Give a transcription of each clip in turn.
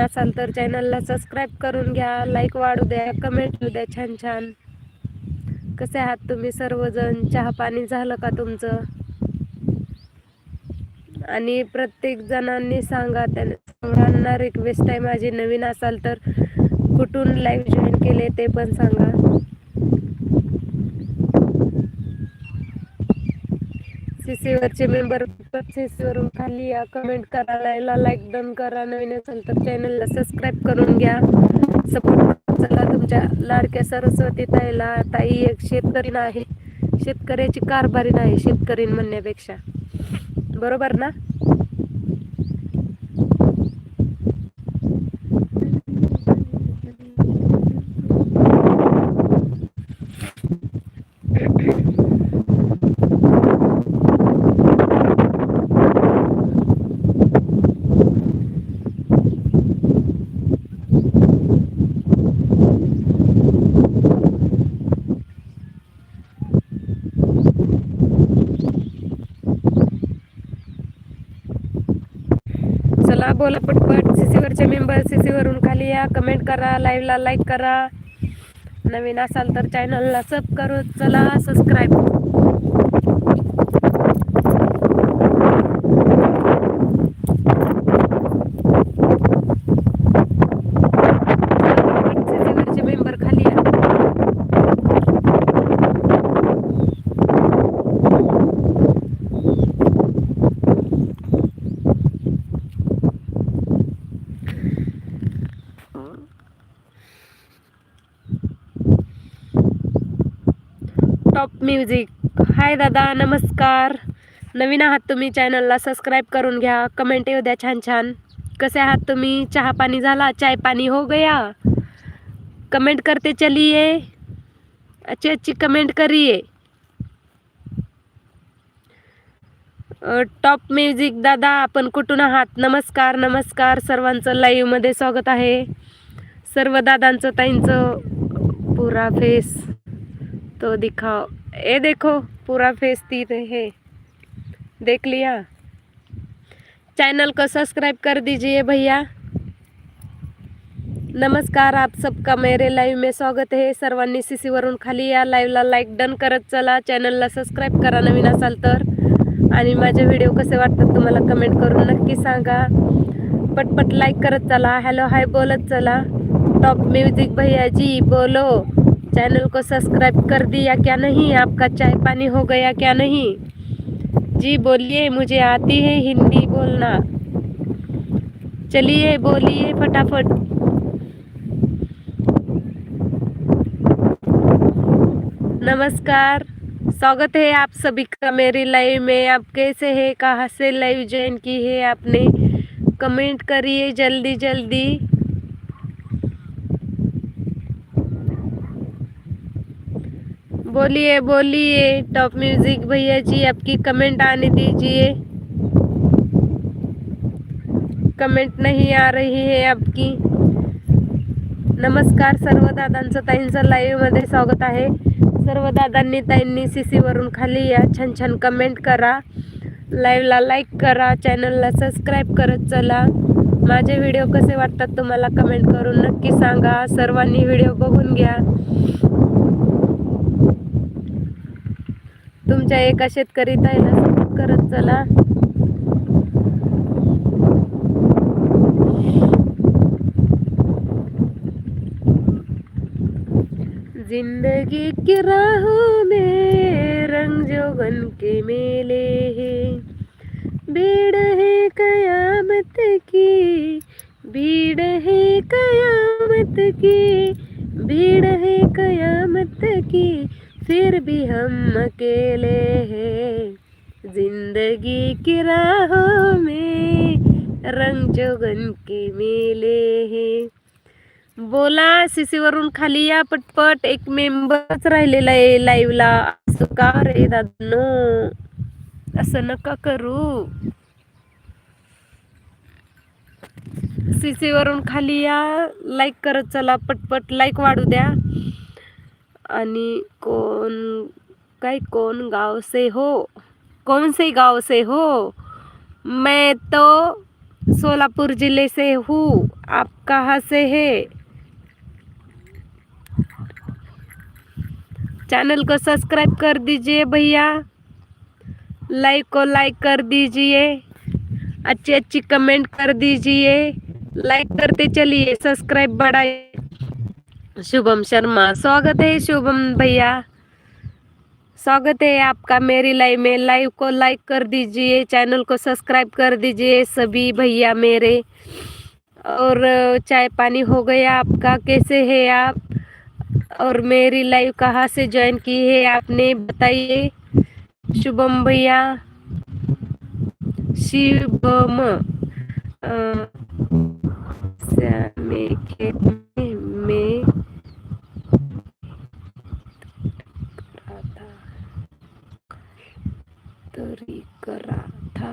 असाल तर चॅनलला सबस्क्राईब करून घ्या लाईक वाढू द्या कमेंट होऊ द्या छान छान. कसे आहात तुम्ही सर्वजण? चहा पाणी झालं का तुमचं? आणि प्रत्येक जणांनी सांगा त्यांना सर्वांना रिक्वेस्ट आहे माझी. नवीन असाल तर कुठून लाईव्ह जॉईन केले ते पण सांगा. सी वरचे मेंबर सीसी वरून खाली या कमेंट करा लाईला लाईक डन करा नवीन असेल तर चॅनलला सबस्क्राईब करून घ्या सपोर्ट चला तुमच्या लाडक्या सरस्वती ताईला ताई एक शेतकरी आहे शेतकऱ्याची कारभारी नाही शेतकरी म्हणण्यापेक्षा बरोबर ना चला बोला पटपट सीसीवरचे मेंबर सीसीवरून खाली या. कमेंट करा लाईव्हला लाईक करा. नवीन असाल तर चॅनलला सब करू. चला सबस्क्राईब सीसीवरचे मेंबर खाली या टॉप म्युझिक हाय दादा. नमस्कार. नवीन आहात तुम्ही चॅनलला सबस्क्राईब करून घ्या. कमेंट येऊ द्या छान छान. कसे आहात तुम्ही? चहा पाणी झाला? चाय पाणी हो गया? कमेंट करते चलिए अच्छी अच्छी कमेंट करिए टॉप म्युझिक दादा आपण कुठून आहात? नमस्कार नमस्कार. सर्वांचं लाईव्हमध्ये स्वागत आहे. सर्व दादांचं ताईंचं पुरा फेस तो दिखाओ। ए देखो पूरा फेस ती है। देख लिया। चैनल को सब्सक्राइब कर दीजिए भैया। नमस्कार आप सबका मेरे लाईव्ह में स्वागत आहे सर्वांनी सी सीवरून खाली या लाईव्हला लाईक डन करत चला। चॅनलला सबस्क्राईब करा नवीन असाल तर. आणि माझे व्हिडिओ कसे वाटतात तुम्हाला कमेंट करून नक्की सांगा. पटपट लाईक करत चला. हॅलो हाय बोलत चला. टॉप म्युझिक भैया जी बोलो. चैनल को सब्सक्राइब कर दिया क्या नहीं? आपका चाय पानी हो गया क्या नहीं? जी बोलिए, मुझे आती है हिंदी बोलना। चलिए, बोलिए फटाफट। नमस्कार, स्वागत है आप सभी का मेरी लाइव में। आप कैसे हैं? कहाँ से लाइव ज्वाइन की है आपने? कमेंट करिए जल्दी जल्दी बोलिए बोलिए टॉप म्यूजिक भैया जी आपकी कमेंट आने दीजिए। कमेंट नहीं आ रही है आपकी। नमस्कार सर्व दादांचं ताईंचं लाईव्हमध्ये स्वागत आहे. सर्व दादांनी ताईंनी सी सीवरून खाली या. छान छान कमेंट करा. लाईव्हला लाईक करा. चॅनलला सबस्क्राईब करत चला. माझे व्हिडिओ कसे वाटतात तुम्हाला कमेंट करून नक्की सांगा. सर्वांनी व्हिडिओ बघून घ्या. तुमच्या एका शेतकरी ताईला सपोर्ट करत चला. जिंदगी की राहों में रंग जोगन के मेले हैं। भीड़ है कयामत की भीड़ है कयामत की भीड़ है कयामत की। फिर भी हम अकेले हैं। जिंदगी की राहों में रंग जोगन के मेले हैं। बोला सीसीवरून खाली या पटपट एक मेंबरच राहिलेला आहे लाईव्हला असं का रे दादनो? असं नका करू. सीसीवरून खाली या. लाईक करत चला पटपट लाईक वाढू द्या. आणि कोण काय कोण गाव से हो? कौन से गाव से हो? मैं तो सोलापुर ज़िले से हूँ। आप कहाँ से है? चैनल को सब्सक्राइब कर दीजिए भैया। लाइक को लाइक कर दीजिए। अच्छी अच्छी कमेंट कर दीजिए। लाइक करते चलिए, सब्सक्राइब बढ़ाइए। शुभम शर्मा। स्वागत है शुभम भैया। स्वागत है आपका मेरी लाइव में। लाइव को लाइक कर दीजिए चैनल को सब्सक्राइब कर दीजिए सभी भैया मेरे। और, चाय पानी हो गया आपका। कैसे है आप? और मेरी लाइव कहाँ से ज्वाइन की है आपने बताइए। शुभम भैया। शिवम में तरी करा था।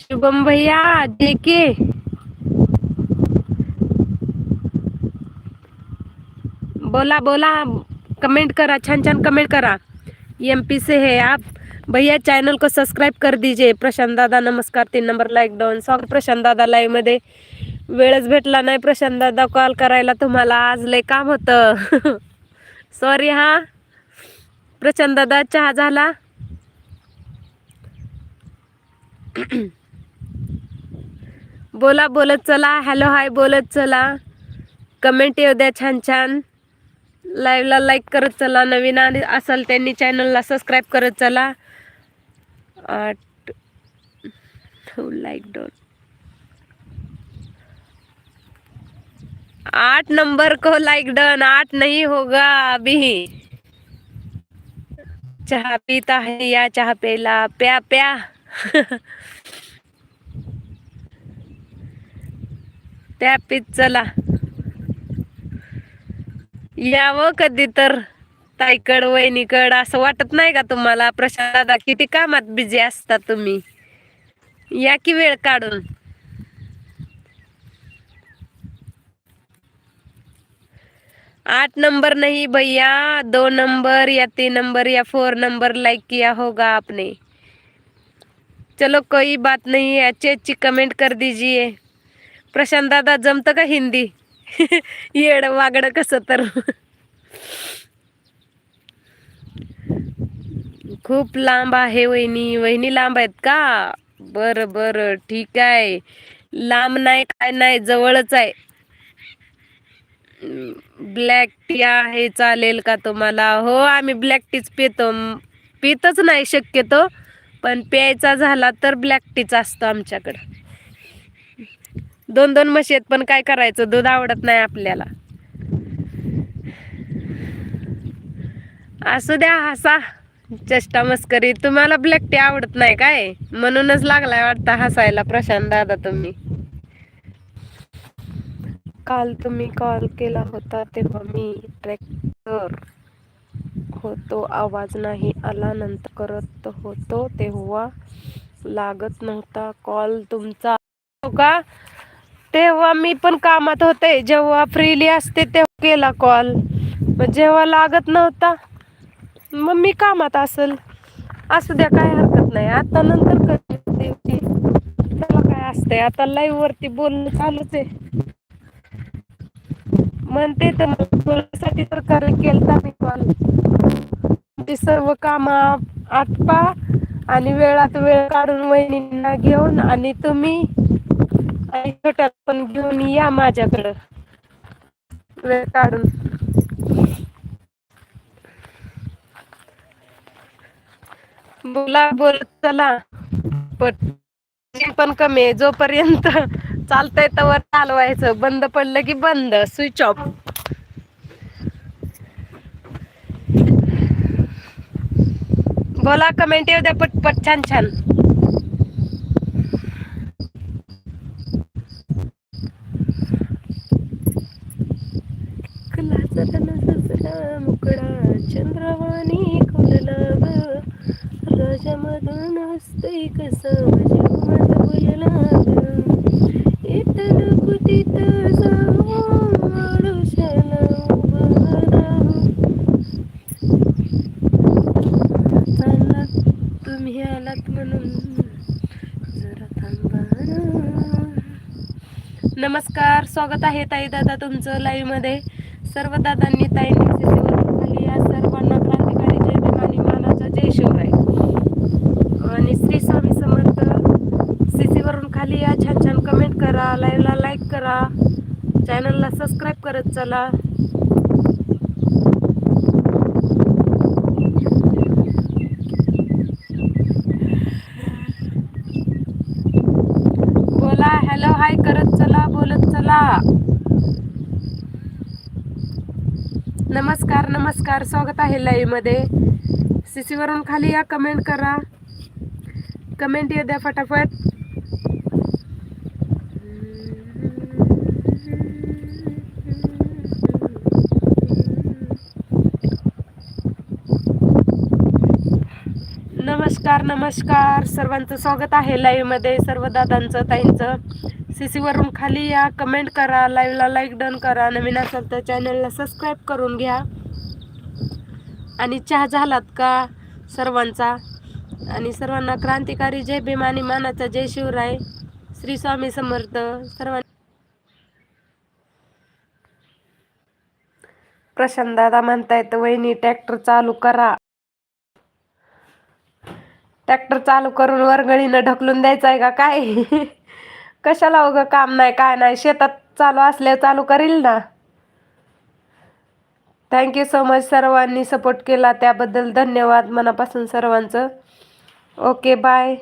शुभम भैया देखे। बोला बोला. कमेंट करा छान छान कमेंट करा. एम पी से है आप. भैया चॅनल को सबस्क्राईब कर दीजिए. प्रशांत दादा नमस्कार. तीन number like down sorry Prashant दादा लाईव्हमध्ये. वेळच भेटला नाही प्रशांत दादा कॉल करायला तुम्हाला. आज लय काम होतं. सॉरी हा. प्रशांत दादा चहा झाला? बोला बोलत चला. हॅलो हाय बोलत चला. कमेंट येऊ द्या छान छान. लाईव्हला लाईक करत चला. नवीन आणि असाल त्यांनी चॅनलला सबस्क्राईब करत चला. आठ लाईक डन आठ नंबर को लाइक डन आठ नहीं होगा अभी. चहा पीता है या चहा पेला? प्या प्या. प्या पीत चला. यावं कधी तर. ताईकड वहिनीकड असं वाटत नाही का तुम्हाला? प्रशांत दादा किती कामात बिझी असता तुम्ही? या की वेळ काढून? आठ नंबर नहीं भैया दो नंबर या तीन नंबर या फोर नंबर लाइक किया होगा आपने. चलो कोई बात नहीं है अच्छी अच्छी कमेंट कर दीजिए. प्रशांत दादा जमतं का हिंदी? येड वागड कसं तर. खूप लांब आहे वहिनी. वहिनी लांब आहेत का? बर बर. ठीक आहे. लांब नाही काय नाही जवळच आहे. ब्लॅक टी आहे चालेल का तुम्हाला? हो आम्ही ब्लॅक टीच पितो. पितच नाही शक्यतो. पण प्यायचा झाला तर ब्लॅक टीच असतो आमच्याकडं. दोन दोन म्हशी आहेत पण काय करायचं? दूध आवडत नाही आपल्याला. असू द्या हसा. चेष्टा मस्करी. तुम्हाला ब्लॅक टी आवडत नाही काय? म्हणूनच लागलाय वाटतं हसायला. प्रशांत दादा तुम्ही. काल तुम्ही कॉल केला होता तेव्हा मी ट्रॅक्टर होतो. आवाज नाही आला नंतर करत होतो तेव्हा लागत नव्हता. कॉल तुमचा का? तेव्हा मी पण कामात होते. जेव्हा फ्रीली असते तेव्हा केला कॉल मग जेव्हा लागत नव्हता मग मी कामात असेल. असू द्या काय हरकत नाही. आता नंतर करते त्याला काय असते आता लाईव्ह वरती बोलणं चालूच आहे. म्हणते तर मग बोलण्यासाठी तर कर केलता मी कॉल ते सर्व काम आटपा आणि वेळात वेळ काढून वहिनींना घेऊन आणि तुम्ही आणि छोट्याला पण घेऊन या माझ्याकडं. वेळ काढून. बोला बोलत चला. पण कमी आहे. जोपर्यंत चालतंय तवर चालवायचं. बंद पडलं की बंद. स्विच ऑफ बोला कमेंट येऊ द्या पटपट छान छान. माझ्या मधून असते कस? माझ्या बोलला इथं कुठीत माणूसाला चाललात तुम्ही आलात म्हणून. जरा थांबा नमस्कार स्वागत आहे ताई दादा तुमचं लाईव्हमध्ये सर्व दादांनी ताईंनी चॅनलला सबस्क्राईब करत चला. बोला हॅलो हाय करत चला बोलत चला. नमस्कार नमस्कार स्वागत आहे लाईव्हमध्ये सी सीसी वरून खाली या कमेंट करा. कमेंट येऊ द्या फटाफट. नमस्कार. सर्वांचं स्वागत आहे लाईव्हमध्ये सर्व दादांचं ताईंचं. सी सीवरून खाली या. कमेंट करा. लाईव्हला लाईक डन करा. नवीन असाल तर चॅनलला सबस्क्राईब करून घ्या. आणि चहा झालात का? सर्वांचा. आणि सर्वांना क्रांतिकारी जय भीम आणि मानाचा जय शिवराय. श्री स्वामी समर्थ. सर्वांना प्रशांत दादा म्हणतायत वहिनी ट्रॅक्टर चालू करा. ट्रॅक्टर चालू करून वरगळीनं ढकलून द्यायचं आहे का काय? कशाला उगं काम नाही काय नाही? शेतात चालू असल्यावर चालू करील ना. थँक्यू सो मच सर्वांनी सपोर्ट केला त्याबद्दल धन्यवाद मनापासून सर्वांचं. Okay bye